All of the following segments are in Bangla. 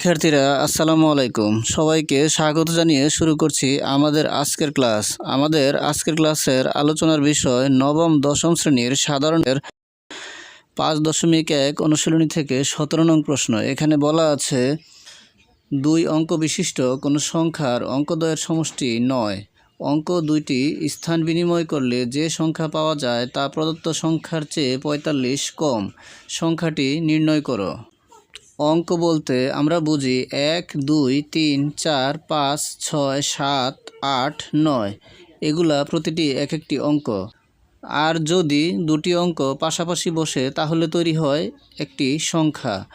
শিক্ষার্থীরা, আসসালামু আলাইকুম। সবাইকে স্বাগত জানিয়ে শুরু করছি আমাদের আজকের ক্লাস। আমাদের আজকের ক্লাসের আলোচনার বিষয় নবম, দশম শ্রেণির সাধারণের পাঁচ দশমিক এক অনুশীলনী থেকে সতেরো নং প্রশ্ন। এখানে বলা আছে, দুই অঙ্ক বিশিষ্ট কোনো সংখ্যার অঙ্কদ্বয়ের সমষ্টি নয়। অঙ্ক দুইটি স্থান বিনিময় করলে যে সংখ্যা পাওয়া যায় তা প্রদত্ত সংখ্যার চেয়ে পঁয়তাল্লিশ কম। সংখ্যাটি নির্ণয় করো। অঙ্ক বলতে আমরা বুঝি এক, দুই, তিন, চার, পাঁচ, ছয়, সাত, আট, নয়। এগুলা প্রতিটি এক একটি অঙ্ক। আর যদি দুটি অঙ্ক পাশাপাশি বসে, তাহলে তৈরি হয় একটি সংখ্যা।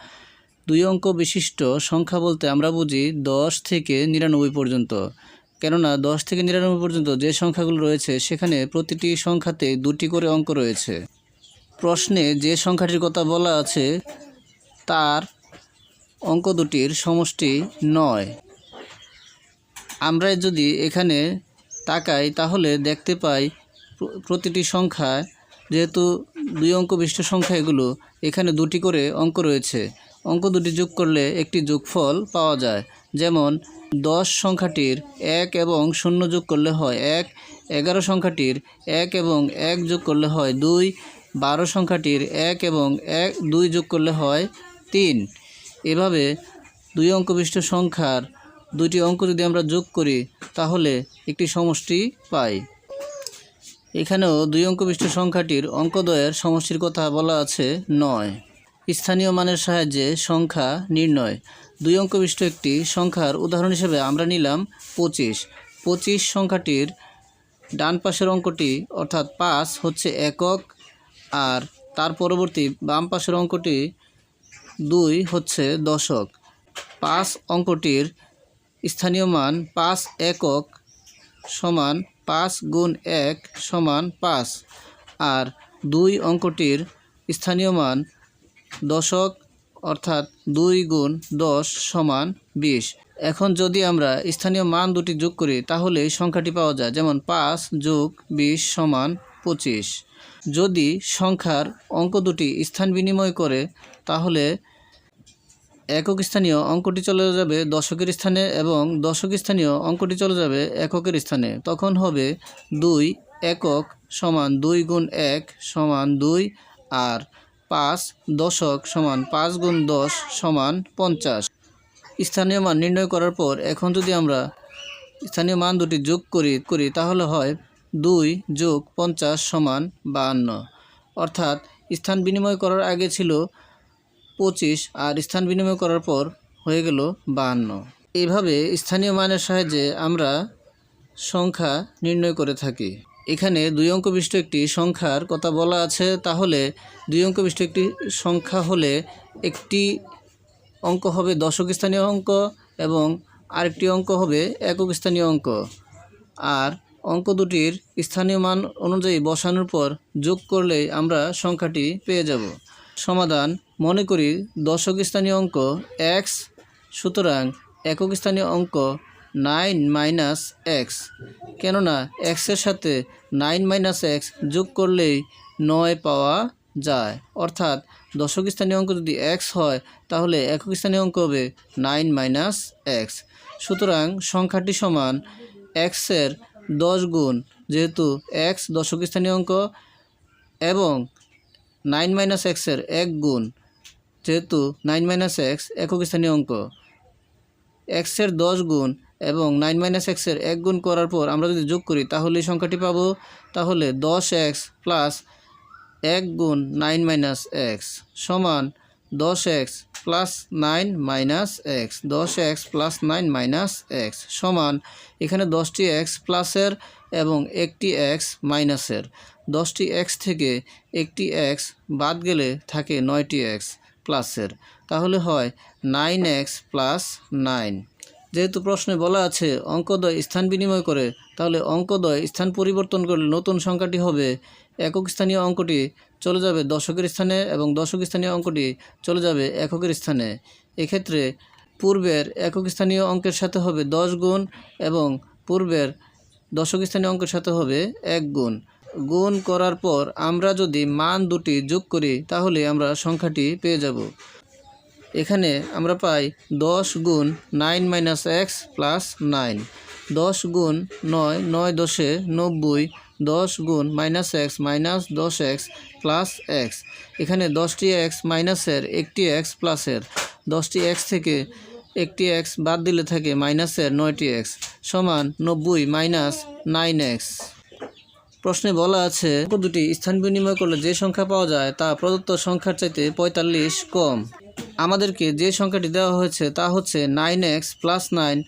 দুই অঙ্ক বিশিষ্ট সংখ্যা বলতে আমরা বুঝি দশ থেকে নিরানব্বই পর্যন্ত। কেননা দশ থেকে নিরানব্বই পর্যন্ত যে সংখ্যাগুলো রয়েছে, সেখানে প্রতিটি সংখ্যাতে দুটি করে অঙ্ক রয়েছে। প্রশ্নে যে সংখ্যাটির কথা বলা আছে, তার অঙ্ক দুটির সমষ্টি নয়। আমরা যদি এখানে তাকাই, তাহলে দেখতে পাই প্রতিটি সংখ্যা, যেহেতু দুই অঙ্ক বিশিষ্ট সংখ্যা এগুলো, এখানে দুটি করে অঙ্ক রয়েছে। অঙ্ক দুটি যোগ করলে একটি যোগফল পাওয়া যায়। যেমন, দশ সংখ্যাটির এক এবং শূন্য যোগ করলে হয় এক, এগারো সংখ্যাটির এক এবং এক যোগ করলে হয় দুই, বারো সংখ্যাটির এক এবং এক, দুই যোগ করলে হয় তিন। এভাবে দুই অঙ্ক বিশিষ্ট সংখ্যার দুইটি অঙ্ক যদি আমরা যোগ করি, তাহলে একটি সমষ্টি পাই। এখানেও দুই অঙ্ক বিশিষ্ট সংখ্যাটির অঙ্কদ্বয়ের সমষ্টির কথা বলা আছে নয়। স্থানীয় মানের সাহায্যে সংখ্যা নির্ণয়। দুই অঙ্ক বিশিষ্ট একটি সংখ্যার উদাহরণ হিসেবে আমরা নিলাম পঁচিশ। পঁচিশ সংখ্যাটির ডান পাশের অঙ্কটি, অর্থাৎ পাঁচ, হচ্ছে একক, আর তার পরবর্তী বাম পাশের অঙ্কটি দুই হচ্ছে দশক। পাঁচ অঙ্কটির স্থানীয় মান পাঁচ একক সমান পাঁচ গুণ এক সমান পাঁচ। আর দুই অঙ্কটির স্থানীয় মান দশক অর্থাৎ দুই গুণ দশ সমান বিশ। এখন যদি আমরা স্থানীয় মান দুটি যোগ করি, তাহলে সংখ্যাটি পাওয়া যায়, যেমন পাঁচ যোগ বিশ সমান পঁচিশ। যদি সংখ্যার অঙ্ক দুটি স্থান বিনিময় করে তাহলে একক স্থানীয় অঙ্কটি চলে যাবে দশকের স্থানে এবং দশক স্থানীয় অঙ্কটি চলে যাবে এককের স্থানে। তখন হবে দুই একক সমান দুই গুণ এক সমান দুই আর পাঁচ দশক সমান পাঁচ গুণ দশ সমান পঞ্চাশ। স্থানীয় মান নির্ণয় করার পর এখন যদি আমরা স্থানীয় মান দুটি যোগ করি করি তাহলে হয় দুই যোগ পঞ্চাশ সমান বাহান্ন। অর্থাৎ স্থান বিনিময় করার আগে ছিল পঁচিশ আর স্থান বিনিময় করার পর হয়ে গেল বাহান্ন। এইভাবে স্থানীয় মানের সাহায্যে আমরা সংখ্যা নির্ণয় করে থাকি। এখানে দুই অঙ্ক বিশিষ্ট একটি সংখ্যার কথা বলা আছে, তাহলে দুই অঙ্ক বিশিষ্ট একটি সংখ্যা হলে একটি অঙ্ক হবে দশক স্থানীয় অঙ্ক এবং আরেকটি অঙ্ক হবে একক স্থানীয় অঙ্ক। আর অঙ্ক দুটির স্থানীয় মান অনুযায়ী বসানোর পর যোগ করলেই আমরা সংখ্যাটি পেয়ে যাব। সমাধান মনে করি দশক স্থানীয় অঙ্ক এক্স, সুতরাং একক স্থানীয় অঙ্ক নাইন মাইনাস এক্স। কেননা এক্সের সাথে নাইন মাইনাস এক্স যোগ করলেই নয় পাওয়া যায়। অর্থাৎ দশক স্থানীয় অঙ্ক যদি এক্স হয়, তাহলে একক স্থানীয় অঙ্ক হবে নাইন মাইনাস এক্স। সুতরাং সংখ্যাটি সমান এক্সের দশ গুণ, যেহেতু এক্স দশক স্থানীয় অঙ্ক এবং নাইন মাইনাস এক্সের এক গুণ। যেহেতু নাইন মাইনাস এক্স একক স্থানীয় অঙ্ক। এক্সের দশ গুণ এবং নাইন মাইনাস এক্সের এক গুণ করার পর আমরা যদি যোগ করি, তাহলে এই সংখ্যাটি পাবো। তাহলে দশ এক্স প্লাস এক গুণ নাইন মাইনাস এক্স সমান দশ x plus nine minus x. দশ x plus nine minus x সমান এখানে দশটি এক্স প্লাসের এবং একটি এক্স মাইনাসের দশটি এক্স থেকে একটি এক্স বাদ গেলে থাকে নয়টি এক্স। প্লাসের। তাহলে হয় নাইন এক্স প্লাস নাইন। যেহেতু প্রশ্নে বলা আছে অঙ্কদ্বয় স্থান বিনিময় করে, তাহলে অঙ্কদ্বয় স্থান পরিবর্তন করলে নতুন সংখ্যাটি হবে। একক স্থানীয় অঙ্কটি চলে যাবে দশকের স্থানে এবং দশক স্থানীয় অঙ্কটি চলে যাবে এককের স্থানে। এক্ষেত্রে পূর্বের একক স্থানীয় অঙ্কের সাথে হবে দশ গুণ এবং পূর্বের দশক স্থানীয় অঙ্কের সাথে হবে এক গুণ। গুণ করার পর আমরা যদি মান দুটি যোগ করি, তাহলে আমরা সংখ্যাটি পেয়ে যাব। এখানে আমরা পাই দশ গুণ nine minus x plus nine. দশ গুণ নয় নয় দশে নব্বই, দশ গুণ মাইনাস এক্স মাইনাস দশ এক্স প্লাস এক্স। এখানে দশটি এক্স মাইনাসের একটি এক্স প্লাসের। দশটি এক্স থেকে একটি এক্স বাদ দিলে থাকে মাইনাসের নয়টি এক্স সমান নব্বই মাইনাস নাইন এক্স। প্রশ্নে বলা আছে দুটি স্থান বিনিময় করলে যে সংখ্যা পাওয়া যায় তা প্রদত্ত সংখ্যার চাইতে পঁয়তাল্লিশ কম। আমাদেরকে যে সংখ্যাটি দেওয়া হয়েছে তা হচ্ছে নাইন এক্স প্লাস নাইন।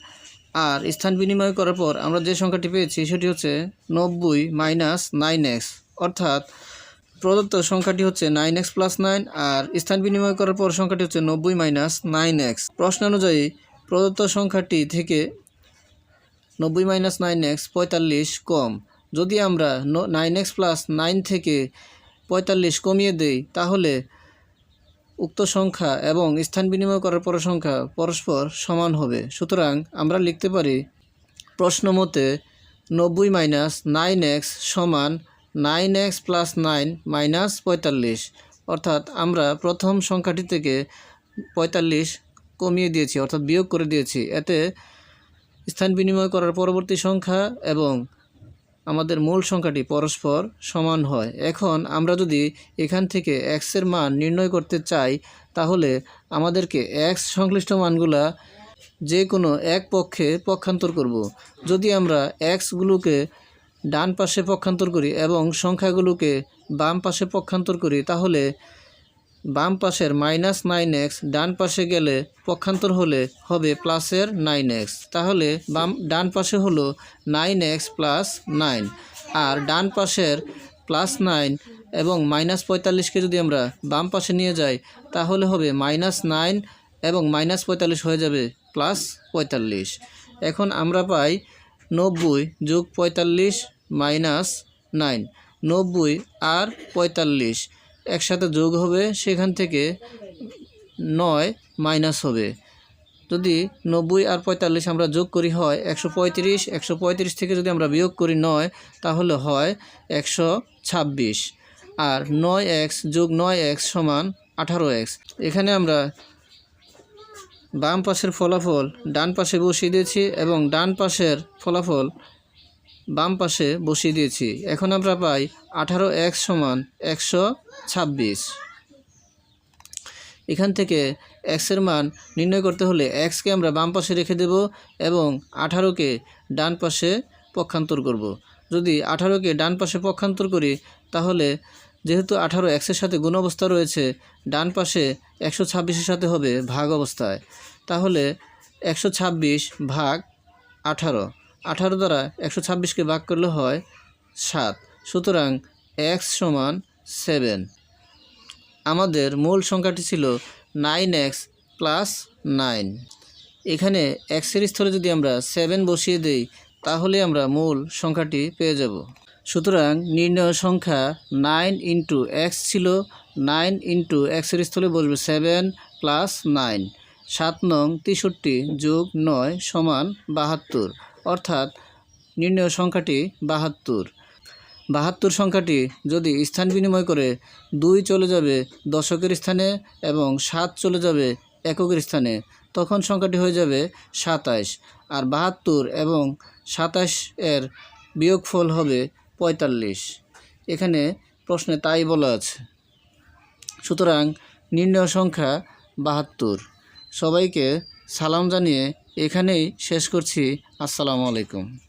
আর স্থান বিনিময় করার পর আমরা যে সংখ্যাটি পেয়েছি সেটি হচ্ছে নব্বই মাইনাস নাইন এক্স। অর্থাৎ প্রদত্ত সংখ্যাটি হচ্ছে নাইন এক্স প্লাস নাইন আর স্থান বিনিময় করার পর সংখ্যাটি হচ্ছে নব্বই মাইনাস নাইন এক্স। প্রশ্ন অনুযায়ী প্রদত্ত সংখ্যাটি থেকে নব্বই মাইনাস নাইন এক্স পঁয়তাল্লিশ কম। যদি আমরা নাইন এক্স প্লাস নাইন থেকে পঁয়তাল্লিশ কমিয়ে দেই, তাহলে উক্ত সংখ্যা এবং স্থান বিনিময় করার পর সংখ্যা পরস্পর সমান হবে। সুতরাং আমরা লিখতে পারি, প্রশ্ন মতে নব্বই মাইনাস নাইন এক্স সমান nine x plus nine minus পঁয়তাল্লিশ। অর্থাৎ আমরা প্রথম সংখ্যাটি থেকে পঁয়তাল্লিশ কমিয়ে দিয়েছি, অর্থাৎ বিয়োগ করে দিয়েছি। এতে স্থান বিনিময় করার পরবর্তী সংখ্যা এবং আমাদের মূল সংখ্যাটি পরস্পর সমান হয় এখন আমরা যদি এখান থেকে এক্সের মান নির্ণয় করতে চাই, তাহলে আমাদেরকে এক্স সংশ্লিষ্ট মানগুলা যে কোনো এক পক্ষে পক্ষান্তর করব। যদি আমরা এক্সগুলোকে ডান পাশে পক্ষান্তর করি এবং সংখ্যাগুলোকে বাম পাশে পক্ষান্তর করি, তাহলে বাম পাশের মাইনাস নাইন এক্স, ডান পাশে গেলে পক্ষান্তর হলে হবে প্লাসের নাইন এক্স। তাহলে বাম, ডান পাশে হলো নাইন এক্স প্লাস নাইন আর ডান পাশের প্লাস নাইন এবং মাইনাস পঁয়তাল্লিশকে যদি আমরা বাম পাশে নিয়ে যাই, তাহলে হবে মাইনাস নাইন এবং মাইনাস পঁয়তাল্লিশ হয়ে যাবে প্লাস পঁয়তাল্লিশ। এখন আমরা পাই নব্বই যোগ পঁয়তাল্লিশ মাইনাস নাইন, নব্বই আর পঁয়তাল্লিশ। একসাথে যোগ হবে, সেখান থেকে নয় মাইনাস হবে। যদি নব্বই আর পঁয়তাল্লিশ আমরা যোগ করি হয় একশো পঁয়ত্রিশ একশো পঁয়ত্রিশ থেকে যদি আমরা বিয়োগ করি নয়, তাহলে হয় একশো ছাব্বিশ। আর নয় এক্স যোগ নয় এক্স সমান আঠারো এক্স। এখানে আমরা বাম পাশের ফলাফল ডান পাশে বসিয়ে দিয়েছি এবং ডান পাশের ফলাফল বাম পাশে বসিয়ে দিয়েছি। এখন আমরা পাই আঠারো এক্স সমান একশো ছাব্বিশ। এখান থেকে এক্সের মান নির্ণয় করতে হলে এক্সকে আমরা বাম পাশে রেখে দেব এবং আঠারোকে ডান পাশে পক্ষান্তর করব। যদি আঠারোকে ডান পাশে পক্ষান্তর করি, তাহলে যেহেতু আঠারো এক্সের সাথে গুণ অবস্থা রয়েছে, ডান পাশে একশো ছাব্বিশের সাথে হবে ভাগ অবস্থায়। তাহলে একশো ছাব্বিশ ভাগ আঠারো। আঠারো দ্বারা একশো ছাব্বিশকে ভাগ করলে হয় সাত। সুতরাং এক্স সমান সেভেন আমাদের মূল সংখ্যাটি ছিল নাইন এক্স প্লাস নাইন। এখানে এক্সের স্থলে যদি আমরা সেভেন বসিয়ে দিই, তাহলে আমরা মূল সংখ্যাটি পেয়ে যাব। সুতরাং নির্ণয় সংখ্যা নাইন ইন্টু এক্স ছিল, নাইন ইন্টু এক্সের স্থলে বসবে সেভেন প্লাস নাইন। সাত নং তেষট্টি যোগ নয় সমান বাহাত্তর, অর্থাৎ নির্ণয় সংখ্যাটি বাহাত্তর। বাহাত্তর সংখ্যাটি যদি স্থান বিনিময় করে দুই চলে যাবে দশকের স্থানে এবং সাত চলে যাবে এককের স্থানে, তখন সংখ্যাটি হয়ে যাবে সাতাইশ। আর বাহাত্তর এবং সাতাশ এর বিয়োগফল হবে পঁয়তাল্লিশ। এখানে প্রশ্নে তাই বলা আছে। সুতরাং নির্ণয় সংখ্যা বাহাত্তর। সবাইকে সালাম জানিয়ে এখানেই শেষ করছি। আসসালামু আলাইকুম।